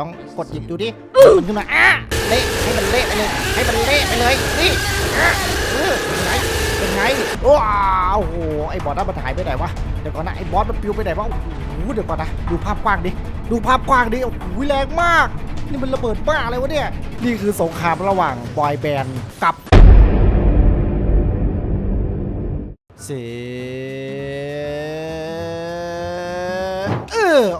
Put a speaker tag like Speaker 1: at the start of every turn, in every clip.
Speaker 1: ลองกดหยิบดูดิมันขึ้นมาอะเละให้มันเละไปเลยให้มันเละไปเลยนี่อะเออเป็นไงเป็นไงว้าวโอ้โหไอ้บอสนั่นมันหายไปไหนวะเดี๋ยวก่อนนะไอ้บอสมันปลิวไปไหนวะโอ้โหเดี๋ยวก่อนนะดูภาพกว้างดิดูภาพกว้างดิโอ้โหแรงมาก นี่มันระเบิดบ้าอะไรวะเนี่ยนี่คือสงครามระหว่างบอยแบนด์กับเส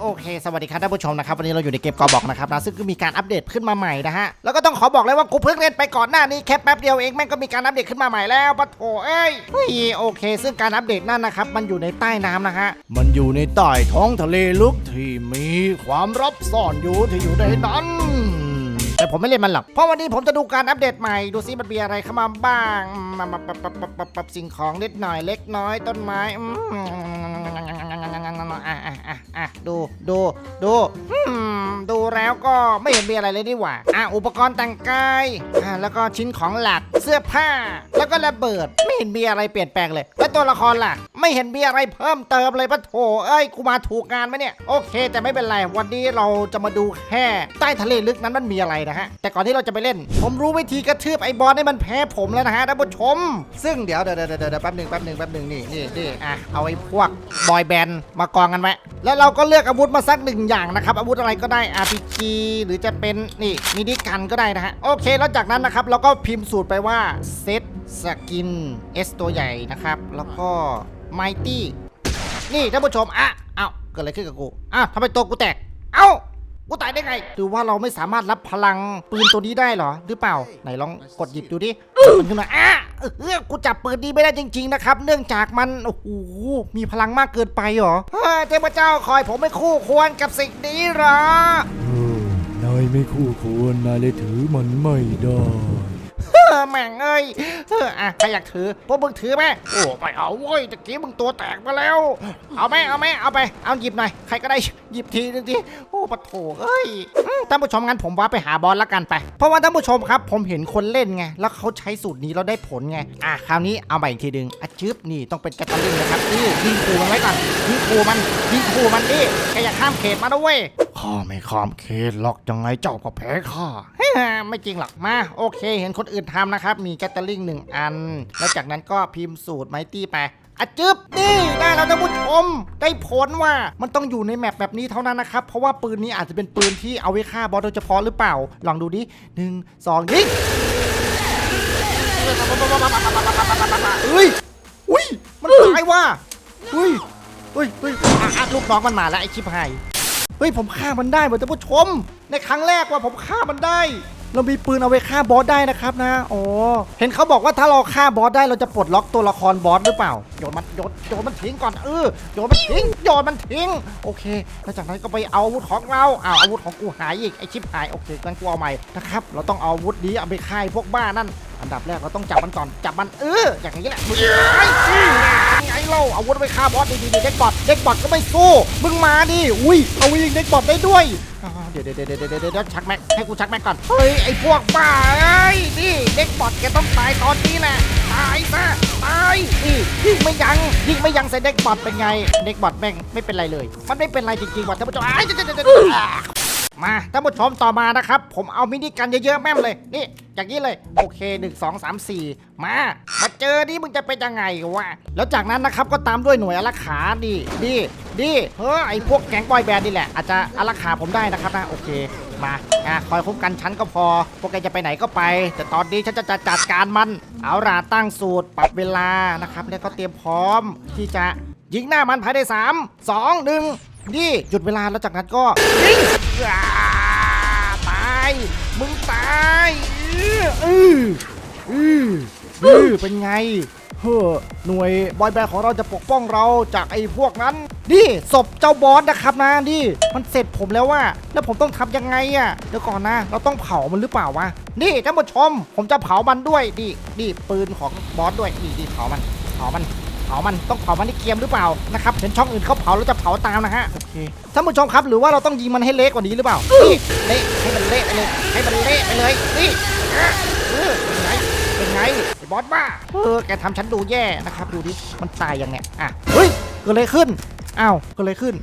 Speaker 1: โอเค สวัสดีครับท่านผู้ชมนะครับวันนี้เราอยู่ในเกมกอบอกนะครับนะซึ่งก็มีการอัปเดตขึ้นมาใหม่นะฮะแล้วก็ต้องขอบอกเลยว่ากูเพิ่งเล่นไปก่อนหน้านี้แค่แป๊บเดียวเองแม่งก็มีการอัปเดตขึ้นมาใหม่แล้วปะโถเอ้ยเฮ้ยโอเค ซึ่งการอัปเดตนั่นนะครับมันอยู่ในใต้น้ำนะฮะมันอยู่ในใต้ท้องทะเลลึกที่มีความลับซ่อนอยู่ที่อยู่ในนั้นแต่ผมไม่เล่นมันหรอก เพราะวันนี้ผมจะดูการอัปเดตใหม่ ดูซิมันมีอะไรเข้ามาบ้าง มาบับปรับปรับปรับปรับสิ่งของนิดหน่อยเล็กน้อยต้นไม้ อืมอะอะอะอะดูดูดูอืมดูแล้วก็ไม่เห็นมีอะไรเลยนี่หว่าอะอุปกรณ์แต่งกายอะแล้วก็ชิ้นของหลัก เสื้อผ้า แล้วก็ระเบิด ไม่เห็นมีอะไรเปลี่ยนแปลงเลย แล้วตัวละครล่ะ ไม่เห็นมีอะไรเพิ่มเติมเลยปะโถเอ้ยกูมาถูกงานไหมเนี่ย โอเค แต่ไม่เป็นไร วันนี้เราจะมาดูแค่ใต้ทะเลลึกนั้นมันมีอะไรนะฮะ แต่ก่อนที่เราจะไปเล่น ผมรู้วิธีกระทืบไอ้บอลให้มันแพ้ผมแล้วนะฮะท่านผู้ชม ซึ่งเดี๋ยวเดี๋ยวเดี๋ยวเดี๋ยวแป๊บหนึ่งแป๊บหนึ่งแป๊บหนึ่งนี่นี่นี่อะเอาไอ้พวกบอยแบนด์มากองกันไว้แล้วเราก็เลือกอาวุธมาสักหนึ่งอย่างนะครับ อาวุธอะไรก็ได้ RPG หรือจะเป็นนี่มินิกันก็ได้นะฮะโอเค แล้วจากนั้นนะครับเราก็พิมพ์สูตรไปว่าเซตสกิน S ตัวใหญ่นะครับ แล้วก็ Mighty นี่ท่านผู้ชมอะเอ้าเกิดอะไรขึ้นกับกูอ้าวทำไมตัวกูแตก เอ้ากูตายได้ไงหรือว่าเราไม่สามารถรับพลังปืนตัวนี้ได้เหรอ หรือเปล่า ไหนลองกดหยิบดูดิมันขึ้นมาอะเออกูจับปืนนี้ไม่ได้จริง ๆ นะครับ เนื่องจากมัน โอ้โห มีพลังมากเกินไปเหรอเฮ้ยเทพเจ้าคอยผมไม่คู่ควรกับสิ่งนี้เหรอ
Speaker 2: เออนายไม่คู่ควรนายเลยถือมันไม่ได้
Speaker 1: ออแม่งเอ้ยเอออะใครอยากถือพวกมึงถือไหมโอ้ไม่เอาเว้ยตะกี้มึงตัวแตกมาแล้ว เอาไหมเอาไหมเอาไปเอาหยิบหน่อยใครก็ได้หยิบทีนึงทีโอ้ปะโถเอ้ยอืมท่านผู้ชมงั้นผมว่าไปหาบอลละกันไป เพราะว่าท่านผู้ชมครับ ผมเห็นคนเล่นไงแล้วเขาใช้สูตรนี้แล้วได้ผลไงอะคราวนี้เอาใหม่อีกทีดึงอะจึ๊บนี่ต้องเป็นกระตันลิงนะครับนี่ยิงขู่มันไว้ก่อนยิงขู่มันยิงขู่มันดิแกอย่าข้ามเขตมาด้วย ข้าไม่ข้ามเขตหรอกยังไงเจ้าก็แพ้ข้า ไม่จริงหรอกมา โอเค เห็นคนอื่นทำนะครับ มีแกตเตอร์ลิงหนึ่งอัน แล้วจากนั้นก็พิมพ์สูตรไมตี้ไปอะจึ๊บนี่ได้แล้วท่านผู้ชม ได้ผลว่ามันต้องอยู่ในแมปแบบนี้เท่านั้นนะครับ เพราะว่าปืนนี้อาจจะเป็นปืนที่เอาไว้ฆ่าบอสโดยเฉพาะหรือเปล่า ลองดูดิหนึ่งสองยิงเฮ้ยอุ้ยมันตายว่ะเฮ้ยเฮ้ยเฮ้ยอะอะลูกน้องมันมาแล้วไอชิบหาย เฮ้ยผมฆ่ามันได้เหมือนท่านผู้ชม ในครั้งแรกว่าผมฆ่ามันได้ เรามีปืนเอาไว้ฆ่าบอสได้นะครับนะโอ๋อเห็นเขาบอกว่าถ้าเราฆ่าบอสได้เราจะปลดล็อกตัวละครบอสหรือเปล่าโยนมันโยนโยนมันทิ้งก่อนเออโยนมันทิ้งโยนมันทิ้งโอเคแล้วจากนั้นก็ไปเอาอาวุธของเราอ้าวอาวุธของกูหายอีกไอชิปหายโอเคงั้นกูเอาใหม่นะครับเราต้องเอาอาวุธนี้เอาไปฆ่าพวกบ้านั่นอันดับแรกเราต้องจับมันก่อนจับมันเอออย่างนี้แหละมึงไอ้ที่ไงเล่าอาวุธไปฆ่าบอสดีๆเด็กบอทเด็กบอทก็ไม่สู้มึงมาดิอุ้ยเอายิงเด็กบอทได้ด้วย เดี๋ยวเดี๋ยวเดี๋ยวเดี๋ยวเดี๋ยวเดี๋ยวชักแม็กให้กูชักแม็กก่อน เฮ้ย ไอ้พวกบ้าไอ้ยนี่เด็กบอดแกต้องตายตอนนี้แหละ ตายซะตายนี่ยิงไม่ยั้งยิงไม่ยั้งใส่เด็กบอดเป็นไง เด็กบอดแม่งไม่เป็นไรเลย มันไม่เป็นไรจริงๆว่ะท่านผู้ชมอ้ายเดี๋ยวเดี๋ยวเดี๋ยวเดี๋ยว มาท่านผู้ชมต่อมานะครับ ผมเอามินิกันเยอะๆแม่มเลย นี่อย่างนี้เลย โอเค 1 2 3 4 มา มาเจอนี่มึงจะเป็นยังไงวะ แล้วจากนั้นนะครับก็ตามด้วยหน่วยอารักขาดีดีดีเฮ้อไอพวกแก๊งบอยแบนด์นี่แหละ อาจจะอารักขาผมได้นะครับนะโอเคมาอะคอยคุ้มกันฉันก็พอ พวกแกจะไปไหนก็ไป แต่ตอนนี้ฉันจะจะจัดการมัน เอาล่ะตั้งสูตรปรับเวลานะครับแล้วก็เตรียมพร้อมที่จะยิงหน้ามันภายใน 3 2 1นี่หยุดเวลาแล้วจากนั้นก็ยิง ตาย มึงตายอื้ออื้ออื้ออื้อเป็นไง เฮ้อหน่วยบอยแบนด์ของเราจะปกป้องเราจากไอ้พวกนั้น นี่ศพเจ้าบอสนะครับนะนี่ มันเสร็จผมแล้วว่า แล้วผมต้องทำยังไงอะ่ะ เดี๋ยวก่อนนะ เราต้องเผามันหรือเปล่าวะ นี่ท่านผู้ชม ผมจะเผามันด้วย นี่นี่ปืนของบอสด้วย นี่นี่เผามัน เผามันเผามันต้องเผามันที่เกียมหรือเปล่านะครับเห็นช่องอื่นเขาเผาแล้วจะเผาตามนะฮะโอเคท่านผู้ชมครับหรือว่าเราต้องยิงมันให้เละกว่านี้หรือเปล่านี่เละให้มันเละไปเลยให้มันเละไปเลยนี่อะเออเป็นไงเป็นไงไอ้บอสบ้าเออแกทำฉันดูแย่นะครับดูดิมันตายยังไงอะเฮ้ยเกิดอะไรขึ้นอ้าวเกิดอะไรขึ้น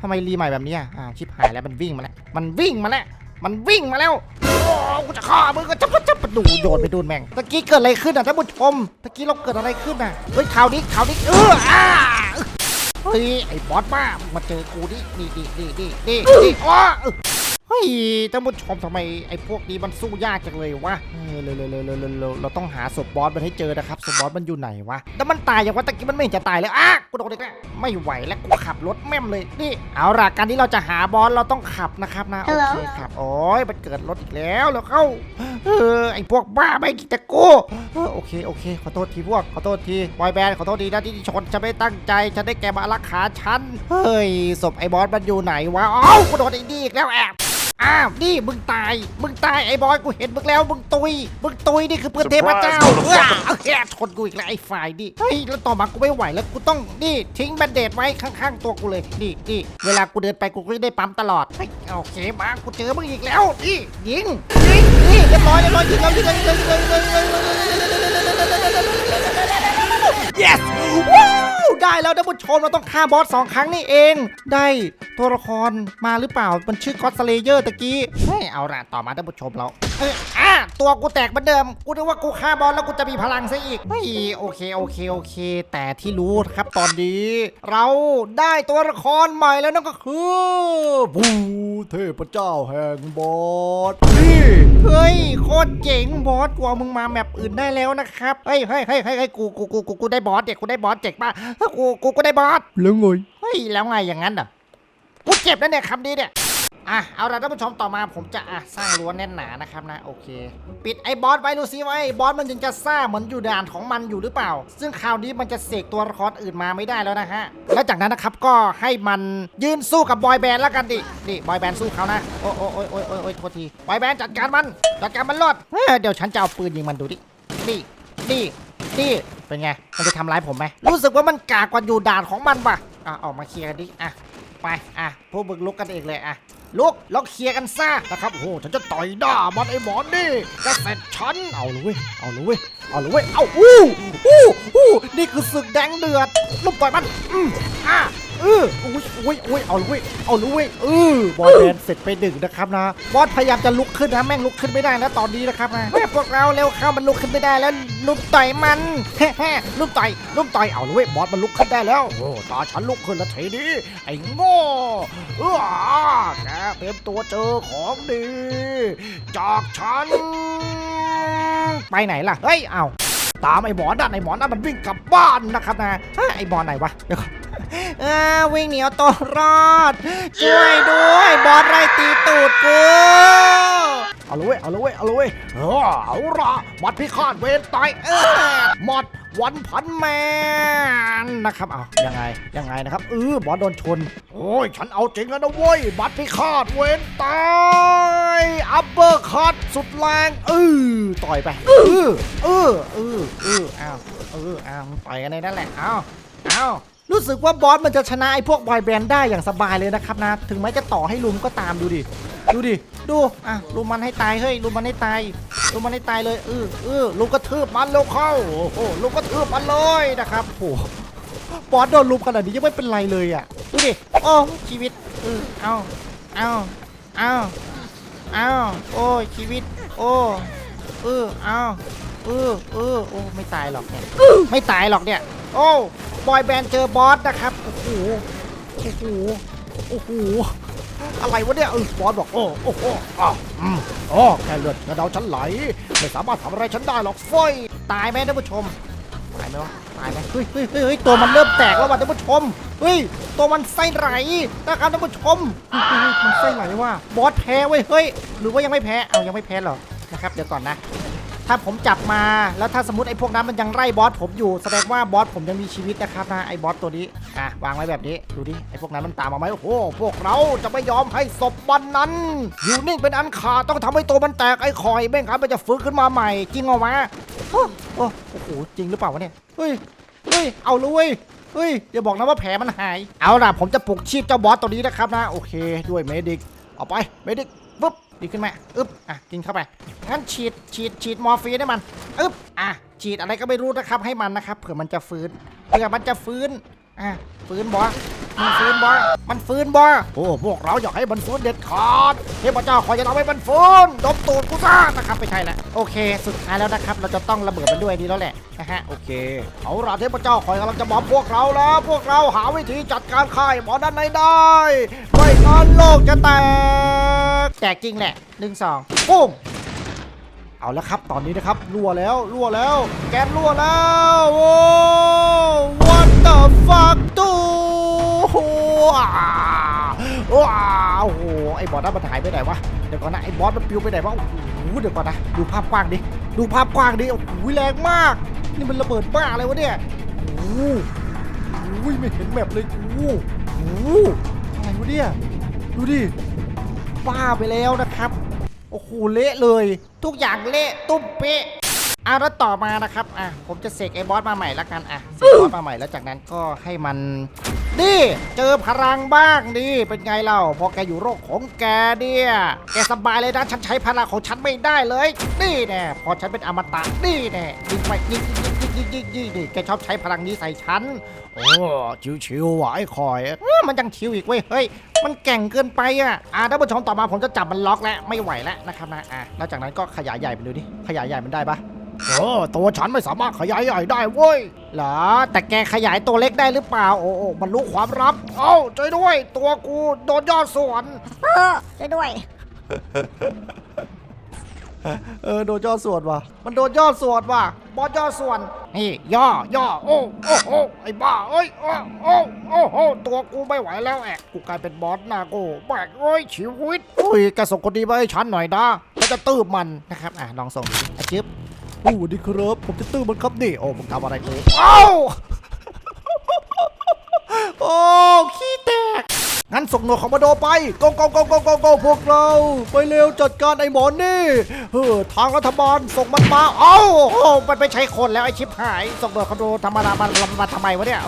Speaker 1: ททำไมรีใหม่แบบนี้อะอ่าชิบหายแล้วมันวิ่งมาแล้วมันวิ่งมาแล้ว มันวิ่งมาแล้ว โอ้กูจะฆ่ามึงก็จับจับจับดูโดนไปดูนแม่งตะกี้เกิดอะไรขึ้นอะท่านผู้ชมตะกี้เราเกิดอะไรขึ้นอะเฮ้ยข่าวนี้ข่าวนี้เอออ่าเฮ้ยไอ้บอสบ้ามึงมาเจอกูดินี่นี่นี่นี่นี่นี่อ้อเฮ้ย ท่านผู้ชมทำไมไอ้พวกนี้มันสู้ยากจังเลยวะเออเร็วเร็วเร็วเร็วเร็วเร็วเราต้องหาศพบอสมันให้เจอนะครับศพบอสมันอยู่ไหนวะแล้วมันตายอย่างว่าตะกี้มันไม่เห็นจะตายเลยอะกูโดนอีกแล้วไม่ไหวแล้วกูขับรถแม่มเลยนี่เอาล่ะการที่เราจะหาบอสเราต้องขับนะครับนะโอเคครับโอ้ยมันเกิดรถอีกแล้วแล้วเข้าเออไอพวกบ้าไม่กินแต่กูเออโอเคโอเคขอโทษทีพวกขอโทษทีบอยแบนด์ขอโทษทีนะที่ชนฉันไม่ตั้งใจฉันได้แกมารักขาฉันเฮ้ยศพไอบอสมันอยู่ไหนวะอ้าวกูโดนไอ้นี่อีกแล้วแอบ อ้าวนี่มึงตาย มึงตายไอ้บอยกูเห็นมึงแล้วมึงตุย มึงตุยนี่คือเพื่อนเทพเจ้า
Speaker 3: Surprise,
Speaker 1: เออเอาแกชนกูอีกแล้วไอ้ฝ่ายดิเฮ้ยแล้วต่อมากูไม่ไหวแล้วกูต้องนี่ทิ้งแบนเดดไว้ข้างๆตัวกูเลยนี่นี่เวลากูเดินไปกูก็จะได้ปั๊มตลอดเฮ้ยโอเคมากูเจอมึงอีกแล้วนี่ยิงยิงนี่เรียบร้อยเรียบร้อยยิงแล้วยิงแล้วยิงแล้วยิงแล้วยิงแล้วยิงแล้ว yes ว้าวได้แล้วท่านผู้ชมเราต้องฆ่าบอสสองครั้งนี่เอง ได้ตัวละครมาหรือเปล่ามันชื่อก็อดสเลเยอร์ตะกี้เฮ้ยเอาละต่อมาท่านผู้ชมเราเอยอะตัวกูแตกเหมือนเดิม กูนึกว่ากูฆ่าบอสแล้วกูจะมีพลังซะอีกเฮ้ยโอเคโอเคโอเค แต่ที่รู้ครับตอนนี้ เราได้ตัวละครใหม่แล้วนั่นก็คือบูเทพเจ้าแห่งบอสนี่เฮ้ยโคตรเจ๋งบอสกลัวมึงมาแมปอื่นได้แล้วนะครับเฮ้ยเฮ้ยเฮ้ยเฮ้ยกูกูกูกูกูได้บอสเด็กกูได้บอสเจ๋งป่ะกูกูกูได้บอส
Speaker 2: แล้วไง
Speaker 1: เฮ้ยแล้วไงอย่างนั้นเหรอกูเจ็บแล้วเนี่ยคำนี้เนี่ย อะเอาละท่านผู้ชมต่อมาผมจะอะสร้างรั้วแน่นหนานะครับนะโอเค ปิดไอ้บอสไว้ดูซิว่าไอ้บอสมันยังจะซ่าเหมือนอยู่ด่านของมันอยู่หรือเปล่า ซึ่งคราวนี้มันจะเสกตัวละครอื่นมาไม่ได้แล้วนะฮะแล้วจากนั้นนะครับก็ให้มันยืนสู้กับบอยแบนด์แล้วกันดินี่บอยแบนด์สู้เขานะโอ้โอ้โอ้โอ้โอ้โอ้โทษทีบอยแบนด์จัดการมันจัดการมันรอดเฮ้ยเดี๋ยวฉันจะเอาปืนยิงมันดูดินี่นี่นี่เป็นไงมันจะทำร้ายผมไหมรู้สึกว่ามันกากกว่าอยู่ด่านของมันป่ะอะออกมาเคลียร์กันดิอะไปอะพวกมึงลุกกันเองเลยอะ ลุกแล้วเคลียร์กันซะนะครับโอ้โหฉันจะต่อยหน้ามันไอ้หมอนนี่จะเสร็จฉันเอาเลยเว้ยเอาเลยเว้ยเอาเลยเว้ยเอาอู้อู้อู้นี่คือศึกแดงเดือดลุกต่อยมันอืมอะ เอออุ้ยอุ้ยอุ้ยเอาเลยเว้ยเอาเลยเว้ยเออบอลแดนเสร็จไปหนึ่งนะครับนะบอสพยายามจะลุกขึ้นนะแม่งลุกขึ้นไม่ได้แล้วตอนนี้นะครับนะแม่พวกเราเร็วเข้ามันลุกขึ้นไม่ได้แล้วลุกต่อยมันแฮ่แฮ่ลุกต่อยลุกต่อยเอาเลยเว้ยบอสมันลุกขึ้นได้แล้วโอ้ตาฉันลุกขึ้นแล้วทีนี้ไอ้โง่เออแกเตรียมตัวเจอของดีจากฉันไปไหนล่ะเฮ้ยเอาตามไอ้หมอนั่นไอ้หมอนั่นมันวิ่งกลับบ้านนะครับนะเฮ้ยไอ้บอลไหนวะเดี๋ยว วิ่งเหนียวตัวรอด ช่วยด้วย บอสไล่ตีตูดกูเอาเลยเว้ยเอาเลยเว้ยเอาเลยเว้ยเออเอาละมัดพิฆาตเวรตายเออหมดวันพันแมนนะครับเอายังไงยังไงนะครับเออบอสโดนชน โอ้ยฉันเอาจริงแล้วนะเว้ยบัตรพิฆาตเวรตายอัปเปอร์คัตสุดแรงเออต่อยไปเออเออเออเอออ้าวเอออ้าวต่อยกันในนั่นแหละอ้าวอ้าว รู้สึกว่าบอสมันจะชนะไอ้พวกบอยแบนด์ได้อย่างสบายเลยนะครับนะ ถึงแม้จะต่อให้ลุมก็ตามดูดิ ดูดิ ดู อะ ลุมมันให้ตายเฮ้ย ลุมมันให้ตาย ลุมมันให้ตายเลยเออเออลุมกระทืบมันเร็วเข้า โอ้โห ลุมกระทืบมันเลยนะครับโอ้โหบอสโดนลุมขนาดนี้ยังไม่เป็นไรเลยอะ ดูดิ โอ้ชีวิตเออเอาเอาเอาเอาโอ้ชีวิต โอ้เออเอาเออเออโอ้ ไม่ตายหรอกเนี่ย ไม่ตายหรอกเนี่ย โอ้บอยแบนด์เจอบอสนะครับโอ้โหโอ้โหโอ้โหอะไรวะเนี่ยเออบอสบอกโอ้โอ้โอะอืมอ๋อแค่เลือดกระเดาฉันไหลไม่สามารถทำอะไรฉันได้หรอกเฟ้ยตายไหมท่านผู้ชมตายไหมวะตายไหมเฮ้ยเฮ้ยเฮ้ยเฮ้ยตัวมันเริ่มแตกแล้วว่ะท่านผู้ชมเฮ้ยตัวมันไส้ไหลนะครับท่านผู้ชมเฮ้ยเฮ้ยเฮ้ยมันไส้ไหลว่ะบอสแพ้เว้ยเฮ้ยหรือว่ายังไม่แพ้เอายังไม่แพ้หรอนะครับเดี๋ยวก่อนนะ ถ้าผมจับมาแล้วถ้าสมมติไอ้พวกนั้นมันยังไล่บอสผมอยู่แสดงว่าบอสผมยังมีชีวิตนะครับนะไอ้บอสตัวนี้อะวางไว้แบบนี้ดูดิไอ้พวกนั้นมันตามมาไหมโอ้โหพวกเราจะไม่ยอมให้ศพมันนั้น อยู่นิ่งเป็นอันขาดต้องทำให้ตัวมันแตกไอ้คอยไม่งั้นมันจะฟื้นขึ้นมาใหม่จริงเหรอวะโอ้โอ้โอ้โหจริงหรือเปล่าวะเนี่ยเฮ้ยเฮ้ยเอาเลยเว้ยเฮ้ยอย่าบอกนะว่าแผลมันหาย เอาล่ะผมจะปลุกชีพเจ้าบอสตัวนี้นะครับนะโอเค ด้วยเมดิกเอาไปเมดิก ดีขึ้นไหมอึ๊บอะกินเข้าไปงั้นฉีดฉีดฉีดมอร์ฟีนให้มันอึ๊บอะฉีดอะไรก็ไม่รู้นะครับให้มันนะครับเผื่อมันจะฟื้นเผื่อมันจะฟื้นอะฟื้นบอส มันฟื้นบ่ มันฟื้นบ่ โอ้พวกเราอยากให้มันฟื้นเด็ดขาดเทพเจ้าขอจะทำให้มันฟื้นดมตูดกูซะนะครับไม่ใช่แหละโอเค สุดท้ายแล้วนะครับ เราจะต้องระเบิดมันด้วยดีแล้วแหละนะฮะโอเคเอาล่ะเทพเจ้าคอยกำลังจะบอกพวกเราแล้ว พวกเราหาวิธีจัดการค่ายหมอด้านในได้ไม่งั้นโลกจะแตกแตกจริงแหละหนึ่งสองปุ้มเอาแล้วครับ ตอนนี้นะครับรั่วแล้วรั่วแล้ว แก๊สรั่วแล้วโอ้ what the fuck ตู ว้าวว้าวโอ้โหไอ้บอสนั่นมันหายไปไหนวะเดี๋ยวก่อนนะไอ้บอสมันปลิวไปไหนวะโอ้โหเดี๋ยวก่อนนะดูภาพกว้างดิดูภาพกว้างดิโอ้โหแรงมาก นี่มันระเบิดบ้าอะไรวะเนี่ยโอ้โหโอ้ยไม่เห็นแมปเลยโอ้โหโอ้โหอะไรวะเนี่ยดูดิบ้าไปแล้วนะครับโอ้โหเละเลย ทุกอย่างเละตุ้มเป๊ะอะแล้วต่อมานะครับอะผมจะเสกไอ้บอสมาใหม่ละกันอะเสกบอสมาใหม่แล้วจากนั้นก็ให้มัน นี่เจอพลังบ้างนี่ เป็นไงเล่าพอแกอยู่โรคของแกเนี่ยแกสบายเลยนะฉันใช้พลังของฉันไม่ได้เลย นี่แน่พอฉันเป็นอมตะนี่แน่ยิงไปยิงยิงยิงยิงยิงยิงนี่แกชอบใช้พลังนี้ใส่ฉันโอ้ชิวๆว่ะไอ้คอยมันยังชิวอีกเว้ยเฮ้ยมันแก่งเกินไปอะอ่าท่านผู้ชมต่อมาผมจะจับมันล็อกแล้วไม่ไหวแล้วนะครับนะอะแล้วจากนั้นก็ขยายใหญ่ไปเลยดิขยายใหญ่มันได้ปะ โอ้ตัวฉันไม่สามารถขยายใหญ่ได้เว้ยเหรอแต่แกขยายตัวเล็กได้หรือเปล่า โอ้โอ้มันรู้ความลับ เอ้าช่วยด้วย ตัวกูโดนยอดสวน
Speaker 3: เออช่วยด้วย
Speaker 1: เออโดนยอดส่วนว่ะ มันโดนยอดส่วนว่ะบอสยอดส่วน นี่ย่อย่อโอ้โอ้โอ้ไอ้บ้าเอ้ยโอ้โอ้โอ้โอ้ตัวกูไม่ไหวแล้วแอกกูกลายเป็นบอสนาโก้แบกเอ้ยชีวิตอุ้ยแกส่งคนดีมาให้ฉันหน่อยนะฉันจะตื้มมันนะครับอะลองส่งดูดิอะจิ๊บ โอ้สวัสดีครับ ผมจะตื้มมันครับนี่ โอ้ผมทำอะไรกูเอ้าโอ้ ขี้แตก งั้นส่งหน่วยคอมมานโดไปโกโกโกโกโกโกพวกเรา ไปเร็วจัดการไอ้หมอนี่เออทางรัฐบาลส่งมันมา เอ้าโอ้มันไม่ใช่คนแล้วไอ้ชิบหาย ส่งหน่วยคอมมานโดธรรมดามันมาทำไมวะเนี่ย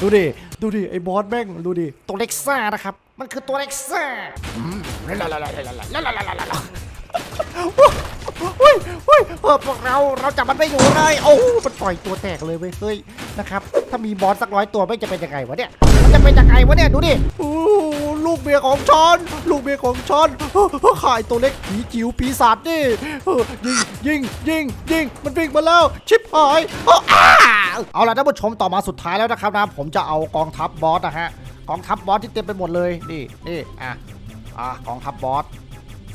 Speaker 1: ดูดิ ดูดิ ไอ้บอสแม่ง ดูดิ ตัวเล็กซ่านะครับ มันคือตัวเล็กซ่า อุ้ยอุ้ยเออพวกเราเราจับมันไม่อยู่เลยโอ้มันปล่อยตัวแตกเลยเว้ยเฮ้ยนะครับถ้ามีบอสสักร้อยตัวไม่จะเป็นยังไงวะเนี่ยมันจะเป็นยังไงวะเนี่ยดูดิลูกเมียของชอนลูกเมียของชอนขายตัวเล็กผีจิ๋วผีศาจนี่ยิงยิงยิงยิงมันวิ่งมาแล้วชิบหายเอาล่ะท่านผู้ชมต่อมาสุดท้ายแล้วนะครับนะผมจะเอากองทัพบอสนะฮะกองทัพบอสที่เต็มไปหมดเลยนี่นี่อะอะกองทัพบอส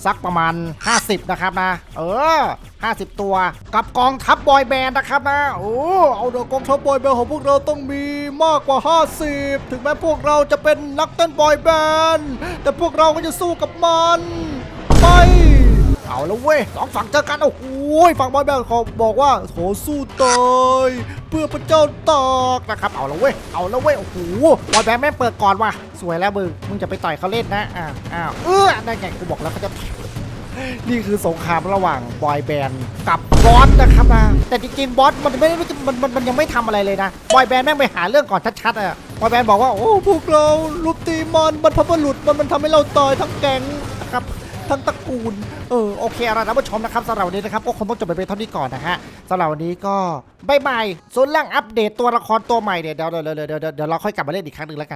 Speaker 1: สักประมาณ 50 นะครับนะ เออ 50 ตัว กับกองทัพบอยแบนด์นะครับนะ โอ้ เอาเดอะกองทัพบอยแบนด์ของพวกเราต้องมีมากกว่า 50 ถึงแม้พวกเราจะเป็นนักเต้นบอยแบนด์ แต่พวกเราก็จะสู้กับมัน ไป เอาแล้วเว้ยสองฝั่งเจอกัน โอ้โหฝั่งบอยแบนด์เขาบอกว่าขอสู้ตายเพื่อพระเจ้าตากนะครับ เอาแล้วเว้ย เอาแล้วเว้ย โอ้โหบอยแบนด์แม่งเปิดก่อนว่ะ สวยแล้วมึง มึงจะไปต่อยเขาเล่นนะ อ้าวอ้าวเออนั่นไงกูบอกแล้วเขาจะนี่คือสงครามระหว่างบอยแบนด์กับบอสนะครับนะแต่จริงๆบอสมันไม่ได้มันมันมันยังไม่ทำอะไรเลยนะบอยแบนด์แม่งไปหาเรื่องก่อนชัดๆอะบอยแบนด์บอกว่าโอ้พวกเราลุมตีมันมันพบรุษมันมันทำให้เราตายทั้งแก๊งนะครับ ทั้งตระกูล เออโอเคเอาละท่านผู้ชมนะครับสำหรับวันนี้นะครับก็คงต้องจบไปเพียงเท่านี้ก่อนนะฮะสำหรับวันนี้ก็บายบายส่วนเรื่องอัปเดตตัวละครตัวใหม่เนี่ยเดี๋ยวเดี๋ยวเดี๋ยวเดี๋ยวเดี๋ยวเราค่อยกลับมาเล่นอีกครั้งหนึ่งแล้วกัน